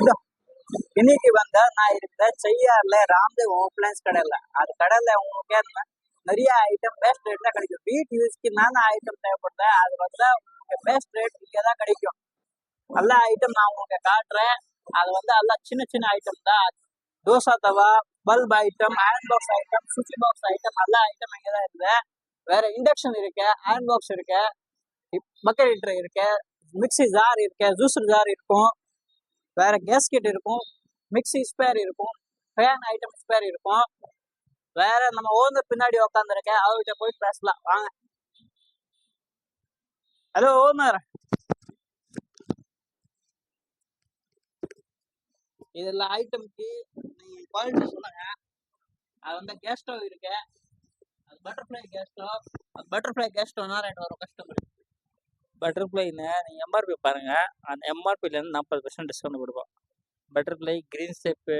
இது இன்னைக்கு வந்த நான் இருக்கிற செய்யார்ல ராம்தேவ் ஓப்ளைன்ஸ் கடையில். அது கடையில் உங்களுக்கு என்ன நிறைய ஐட்டம் பெஸ்ட் ரேட்ல கிடைக்கும். வீட் யூஸ்க்கு நான் ஐட்டம் தேவைப்படுது அது வந்து உங்களுக்கு பெஸ்ட் ரேட் இங்கே தான் கிடைக்கும். நல்ல ஐட்டம் நான் உங்களுக்கு காட்டுறேன். அது வந்து எல்லாம் சின்ன சின்ன ஐட்டம் தான். தோசை தவா bulb item hand box item சுவிட்ச் பாக்ஸ் ஐட்டம் நல்ல ஐட்டம் இங்கே தான் இருக்குது வேற இண்டக்ஷன் இருக்கு ஹேண்ட் பாக்ஸ் இருக்கு மக்கள் ஹீட்டர் இருக்கு மிக்ஸி ஜார் இருக்கு ஜூஸ் ஜார் இருக்கும். வேற கேஸ்கெட் இருக்கும் மிக்ஸி ஸ்பேர் இருக்கும் ஃபேன் ஐட்டம் ஸ்பேர் இருக்கும். வேற நம்ம ஓனர் பின்னாடி உட்காந்துருக்கேன் அவர்கிட்ட போய் பேசலாம் வாங்க. ஹலோ ஓனர் இதெல்லாம் ஐட்டம்க்கு நீங்க குவாலிட்டி சொல்லுங்க. அது வந்து கேஸ் ஸ்டவ் இருக்கு. அது butterfly gas stove butterfly gas ஸ்டவ்னா ரெண்டு வரும் கஸ்டமர் பட்டர்ஃப்ளைன்னு நீங்கள் எம்ஆர்பி பாருங்கள் அந்த எம்ஆர்பிலேருந்து நாற்பது பர்சன்ட் டிஸ்கவுண்ட் கொடுப்போம் பட்டர்ஃப்ளை க்ரீன் ஸ்டெப்பு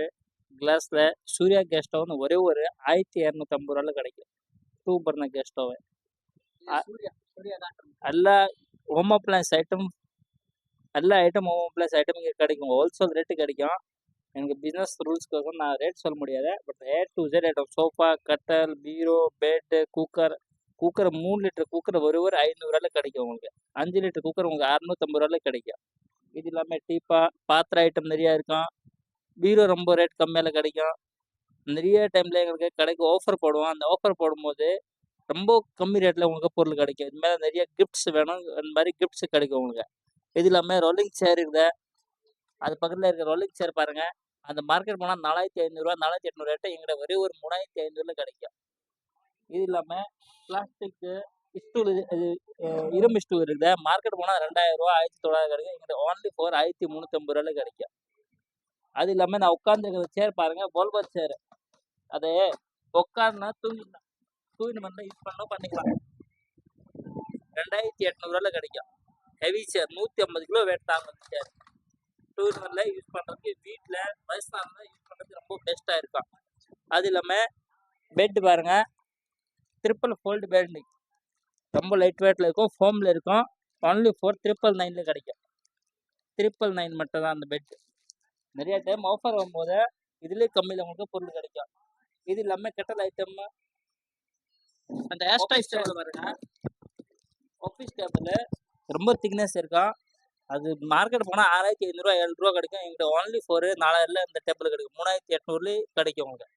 கிளாஸில் சூர்யா கேஸ் ஸ்டவ்னு ஒரே ஒரு ஆயிரத்தி இரநூத்தம்பது ரூபாயில் கிடைக்கும். டூ பர்னர் கேஸ் ஸ்டவ் எல்லா ஹோம் அப்ளைன்ஸ் ஐட்டம் எல்லா ஐட்டம் ஹோம் அப்ளைன்ஸ் ஐட்டம் இங்கே கிடைக்கும். ஹோல்சேல் ரேட்டு கிடைக்கும். எனக்கு பிஸ்னஸ் ரூல்ஸ்க்கோசம் நான் ரேட் சொல்ல முடியாது. But A to Z item sofa கட்டல் பீரோ பெட்டு குக்கர் குக்கர் மூணு லிட்டர் குக்கரை ஒரு ஒரு ஐநூறுரூவால கிடைக்கும் உங்களுக்கு. அஞ்சு லிட்டர் குக்கர் உங்களுக்கு அறநூற்றம்பது ரூபாயில் கிடைக்கும். இது இல்லாமல் டீப்பா பாத்திர ஐட்டம் நிறையா இருக்கும். பீரோ ரொம்ப ரேட் கம்மியால கிடைக்கும். நிறைய டைமில் எங்களுக்கு கடைக்கு ஆஃபர் போடுவோம். அந்த ஆஃபர் போடும்போது ரொம்ப கம்மி ரேட்டில் உங்களுக்கு பொருள் கிடைக்கும். இது மாதிரி நிறைய கிஃப்ட்ஸ் வேணும். இந்த மாதிரி கிஃப்ட்ஸ் கிடைக்கும் உங்களுக்கு. இது இல்லாமல் ரோலிங் சேர் இருக்குது அது பக்கத்தில் இருக்கிற ரோலிங் சேர் பாருங்கள் அந்த மார்க்கெட் போனால் நாலாயிரத்தி ஐநூறுரூவா நாலாயிரத்தி எட்நூறு ரேட்டு எங்களோட ஒரே ஒரு மூணாயிரத்தி ஐநூறுல கிடைக்கும். இது இல்லாமல் பிளாஸ்டிக்கு ஸ்டூல் இது இது, இரும்பு ஸ்டூல் இருக்குது. மார்க்கெட் போனால் ரெண்டாயிரம் ரூபா ஆயிரத்தி தொள்ளாயிரம் கிடைக்கும். எங்கிட்ட ஓன்லி ஃபோர் ஆயிரத்தி முந்நூற்றம்பது ரூபாயில் கிடைக்கும். அது இல்லாமல் நான் உட்காந்துருக்கிற சேர் பாருங்கள் போல்போ சேர் அது உட்காந்துனா தூங்கிடலாம் தூங்கின மாதிரி யூஸ் பண்ணணும் பண்ணிக்கலாம். ரெண்டாயிரத்தி எட்நூறுவாயில் கிடைக்கும். ஹெவி சேர் நூற்றி ஐம்பது கிலோ வெயிட் தாங்கும் சேர் டூ வீலரில் யூஸ் பண்ணுறதுக்கு வீட்டில் வயசானவங்க யூஸ் பண்ணுறதுக்கு ரொம்ப பெஸ்ட்டாக இருக்கும். அது இல்லாமல் பெட்டு பாருங்கள் ட்ரிப்பிள் ஃபோல்டு பெட் ரொம்ப லைட் வெயிட்டில் இருக்கும் ஃபோமில் இருக்கும். ஒன்லி ஃபோர் ட்ரிப்பிள் நைனில் கிடைக்கும். ட்ரிப்பிள் நைன் மட்டும் தான் அந்த பெட் நிறைய டைம் ஆஃபர் வரும்போது இதுலேயே கம்மியில் உங்களுக்கு பொருள் கிடைக்கும். இது இல்லாமல் கெட்டல் ஐட்டம் அந்த ஸ்டைல் table பாருங்க. ஆஃபீஸ் டேபிள் ரொம்ப திக்னஸ் இருக்கும். அது மார்க்கெட் போனால் ஆறாயிரத்தி ஐநூறுரூவா ஏழு ரூபா கிடைக்கும். எங்கிட்ட ஒன்லி ஃபோர் நாலாயிரம்ல இந்த டேபிள் கிடைக்கும். மூணாயிரத்தி எட்நூறுலேயே கிடைக்கும் உங்களுக்கு.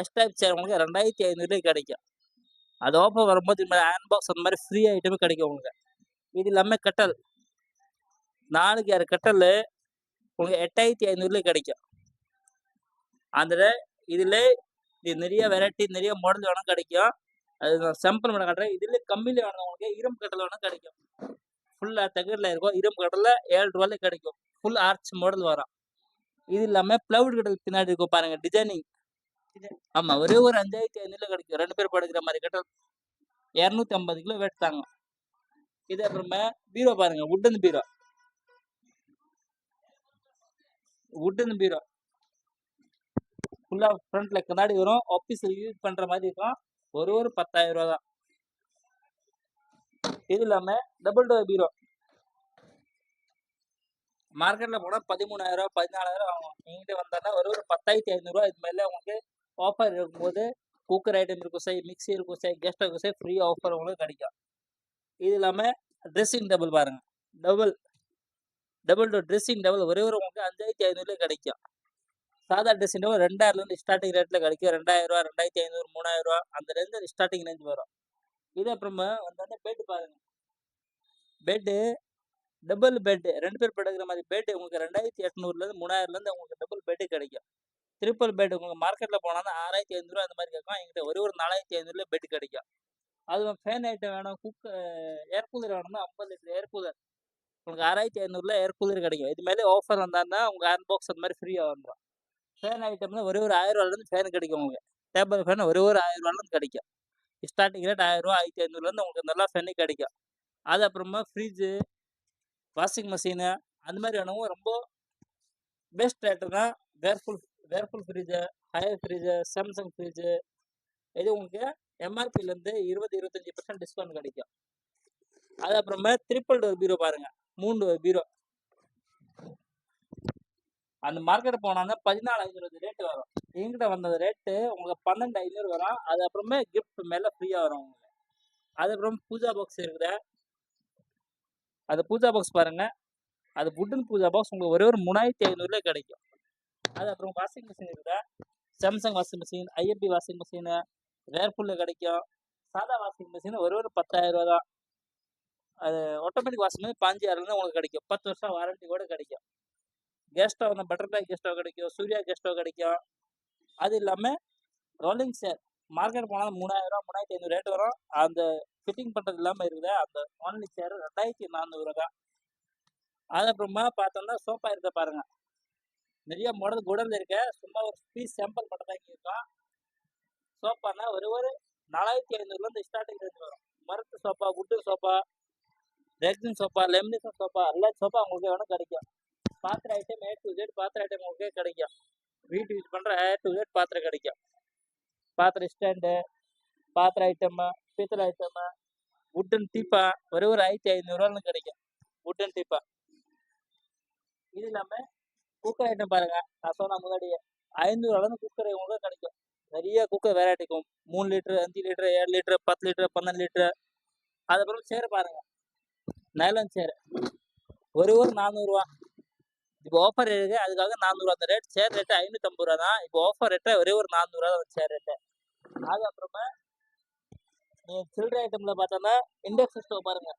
எக்ஸ்ட்ரா சேர் உங்களுக்கு ரெண்டாயிரத்தி ஐநூறுலேயே கிடைக்கும். அது ஓப்பன் வரும்போது இது மாதிரி அயன் பாக்ஸ் அந்த மாதிரி ஃப்ரீ ஐட்டமே கிடைக்கும் உங்களுக்கு. இது இல்லாமல் கட்டல். நாளைக்கு ஆறு கட்டல் உங்களுக்கு எட்டாயிரத்தி ஐநூறுலேயே கிடைக்கும். அதில் இதில் இது நிறைய வெரைட்டி நிறைய மாடல் வேணும் கிடைக்கும். அது நான் சாம்பிள் வேணும் கட்டுறேன். இதில் கம்மியில் வேணும் உங்களுக்கு இரும்பு கட்டல் வேணும் கிடைக்கும். ஃபுல்லாக தகடில் இருக்கும். இரும்பு கட்டலில் ஏழு ரூபாயில கிடைக்கும். ஃபுல் ஆர்ச் மாடல் வரும். இது இல்லாமல் ப்ளவுட் கட்டல் பின்னாடி இருக்கும் பாருங்க டிசைனிங் ஆமா. ஒரே ஒரு அஞ்சாயிரத்தி ஐநூறுல கிடைக்கும். ரெண்டு பேர் படுக்கிற மாதிரி கட்டல் இரநூத்தி ஐம்பது கிலோ வெயிட் தாங்க இது அப்புறமா பீரோ பாருங்க. உட்டன் பீரோ. உட்டன் பீரோ. ஃபுல்லா ஃப்ரண்ட்ல கண்ணாடி வரும். ஆஃபீஸில் யூஸ் பண்ற மாதிரி இருக்கும். ஒரு ஒரு பத்தாயிரம் ரூபா தான். இது இல்லாம டபுள் டோர் பீரோ. மார்க்கெட்ல போனால் பதிமூணாயிரம் பதினாலாயிரம் ஆகும் எங்கிட்ட வந்தாங்கன்னா ஒரு ஒரு பத்தாயிரத்தி ஐநூறுரூவா இது மாதிரிலாம் உங்களுக்கு ஆஃபர் இருக்கும்போது குக்கர் ஐட்டம் இருக்கும் சார் மிக்சி இருக்கும் சார் கெஸ்ட் இருக்கும் சார் ஃப்ரீ ஆஃபர் உங்களுக்கு கிடைக்கும். இது இல்லாமல் ட்ரெஸ்ஸிங் டபுள் பாருங்கள் double double door dressing double ஒரே ஒரு உங்களுக்கு அஞ்சாயிரத்தி ஐநூறுல கிடைக்கும். சாதா ட்ரெஸ்ஸிங் டபுள் ரெண்டாயிரம்லேருந்து ஸ்டார்டிங் ரேட்டில் கிடைக்கும். ரெண்டாயிரம் ரூபா ரெண்டாயிரத்தி ஐநூறு மூணாயிரம் ரூபா அந்த ரேஞ்சு ஸ்டார்டிங் ரேஞ்ச் வரும். இது அப்புறமா வந்தோடனே பெட் பாருங்கள் பெட்டு டபுள் பெட்டு ரெண்டு பேர் படுக்கிற மாதிரி பெட்டு உங்களுக்கு ரெண்டாயிரத்தி எட்நூறுலேருந்து மூணாயிரம்லேருந்து உங்களுக்கு டபுள் பெட்டு கிடைக்கும். ட்ரிபிள் பெட் உங்களுக்கு மார்க்கெட்டில் போனால் ஆறாயிரத்தி ஐநூறுரூவா அந்த மாதிரி கேட்கும் எங்கிட்ட ஒரு ஒரு நாலாயிரத்தி ஐநூறுல பெட் கிடைக்கும். அது ஃபேன் ஐட்டம் வேணும் குக் ஏர் கூலர் வேணும்னா ஐம்பது லிட்டர் ஏர் கூலர் உங்களுக்கு ஆறாயிரத்தி ஐநூறுல ஏர் கூலர் கிடைக்கும். இது மேலே ஆஃபர் வந்தாருன்னா உங்கள் ஹேண்ட் பாக்ஸ் அந்த மாதிரி ஃப்ரீயாக வந்துடும் ஃபேன் ஐட்டம்னா ஒரே ஒரு ஆயிரம் ரூபாயிலேருந்து ஃபேன் கிடைக்கும் உங்களுக்கு. டேபிள் ஃபேன் ஒரே ஒரு ஆயிரம் ரூபாயிலேருந்து கிடைக்கும். ஸ்டார்டிங் ரேட் ஆயிரம் ரூபா ஆயிரத்தி ஐநூறுலேருந்து உங்களுக்கு நல்லா ஃபேனே கிடைக்கும். அது அப்புறமா ஃப்ரிட்ஜு வாஷிங் மிஷினு அந்த மாதிரி வேணும் ரொம்ப best ரேட்டுனா Whirlpool Whirlpool fridge Haier fridge Samsung fridge இது உங்களுக்கு எம்ஆர்பிலேருந்து இருபது இருபத்தஞ்சி பர்சன்ட் டிஸ்கவுண்ட் கிடைக்கும். அது அப்புறமா ட்ரிபிள் டோர் பீரோ பாருங்கள் மூணு பீரோ அந்த மார்க்கெட் போனாங்க பதினாலு ஐநூறு ரேட்டு வரும். எங்கிட்ட வந்தது ரேட்டு உங்களுக்கு பன்னெண்டு ஐநூறு வரும். அது அப்புறமே கிஃப்ட் மேலே ஃப்ரீயாக வரும் உங்களுக்கு. அதுக்கப்புறம் பூஜா பாக்ஸ் இருக்குது. அது பூஜா பாக்ஸ் பாருங்க. அது வுட்டன் பூஜா பாக்ஸ் உங்களுக்கு ஒரே ஒரு மூணாயிரத்தி ஐநூறுல கிடைக்கும். அது அப்புறம் வாஷிங் மிஷின் இருக்குது? Samsung washing machine IMB washing machine Whirlpool கிடைக்கும். சாதா வாஷிங் மிஷின் ஒரு ஒரு பத்தாயிரம் ரூபா தான். அது ஆட்டோமேட்டிக் வாஷிங் மிஷின் பாஞ்சாயிரம் உங்களுக்கு கிடைக்கும். பத்து வருஷம் வாரண்டி கூட கிடைக்கும். கேஸ் ஸ்டவ் அந்த பட்டர்ஃப்ளை கேஸ் ஸ்டவ் கிடைக்கும் சூர்யா கேஸ் ஸ்டவ் கிடைக்கும். அது இல்லாமல் ரோலிங் சேர் மார்க்கெட் போனால் மூணாயிரம் மூணாயிரத்தி ஐநூறு ரேட் வரும். அந்த ஃபிட்டிங் பண்ணுறது இல்லாமல் இருக்குது. அந்த ஒன்லி சேர் ரெண்டாயிரத்தி நானூறு தான். அது அப்புறமா பார்த்தோம்னா சோஃபா இருக்க பாருங்கள் நிறைய மாடல் குடல் இருக்க சும்மா ஒரு பீஸ் சாம்பிள் மட்டும் தான் இங்கே இருக்கும். சோஃபானா ஒரு ஒரு நாலாயிரத்தி ஐநூறுலேருந்து ஸ்டார்டிங் ரேஞ்ச் வரும். மரத்து sofa good sofa rexine sofa lamination sofa எல்லா சோஃபா உங்களுக்கு வேணும் கிடைக்கும். பாத்திர ஐட்டம் ஏ டு ஜெட் பாத்திர ஐட்டம் உங்களுக்கு கிடைக்கும். வீட்டு யூஸ் பண்ணுற ஏ டு ஜெட் பாத்திரம் கிடைக்கும். பாத்திர ஸ்டாண்டு பாத்திர ஐட்டமு பித்தளை ஐட்டமு வுட்டன் டீப்பா ஒரு ஒரு ஆயிரத்தி ஐநூறுரூவான்னு கிடைக்கும். வுட்டன் டீப்பா இது இல்லாமல் குக்கர் ஐட்டம் பாருங்க. நான் சொன்ன முன்னாடியே ஐநூறுவாலேருந்து குக்கர் உங்களுக்கு கிடைக்கும். நிறைய குக்கர் வெரைட்டிக்கும் மூணு லிட்டரு அஞ்சு லிட்டரு ஏழு லிட்டரு பத்து லிட்டரு பன்னெண்டு லிட்டரு அதுக்கப்புறம் சேர் பாருங்க. நைலன் சேர் ஒரு ஒரு நானூறுரூவா இப்போ ஆஃபர் இருக்கு. அதுக்காக நானூறுவா. அந்த ரேட் சேர் ரேட்டு ஐநூற்றம்பது ரூபா தான். இப்போ ஆஃபர் ரேட்டை ஒரே ஒரு நானூறுவா தான் சேர் ரேட்டு அதுக்கப்புறமா நீங்கள் நீ சில்லறை பார்த்தோன்னா இண்டக்ஷன் ஸ்டவ் பாருங்க.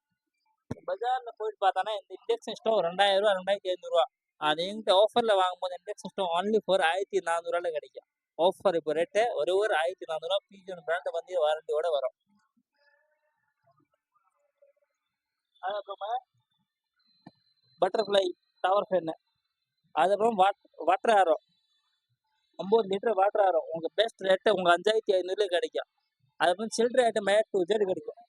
பஜாரில் போயிட்டு பார்த்தானா இந்த இண்டக்ஷன் ஸ்டவ் ரெண்டாயிரம் ரூபா ரெண்டாயிரத்தி ஐநூறுரூவா அது எங்கிட்ட ஆஃபரில் வாங்கும்போது இண்டெக்ஸ் சிஸ்டம் ஒன்லி ஃபார் ஆயிரத்தி நானூறுவால கிடைக்கும். ஆஃபர் இப்போ ரேட்டு ஒரு ஒரு ஆயிரத்தி நானூறுவா பிஜிஎன் பிராண்ட் வந்து வாரண்டியோட வரும். அதுக்கப்புறமா பட்டர்ஃப்ளை டவர் ஃபேனு அதுக்கப்புறம் வாட் வாட்டர் ஆரோ ஒம்பது லிட்டர் வாட்டர் ஆரோ உங்கள் பெஸ்ட் ரேட்டு உங்கள் அஞ்சாயிரத்தி ஐநூறுல கிடைக்கும். அதுக்கப்புறம் சில்லற ஐட்டம் ஏ டு ஜெட் கிடைக்கும்.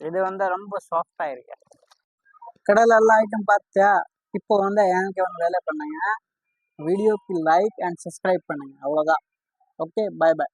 இது வந்து ரொம்ப சாஃப்டாக இருக்கு. கடையில் எல்லா ஐட்டம் பார்த்தியா இப்போ வந்து எனக்கு வந்து வேலை பண்ணுங்க. வீடியோக்கு லைக் அண்ட் சப்ஸ்கிரைப் பண்ணுங்க. அவ்வளோதான் ஓகே பாய் பாய்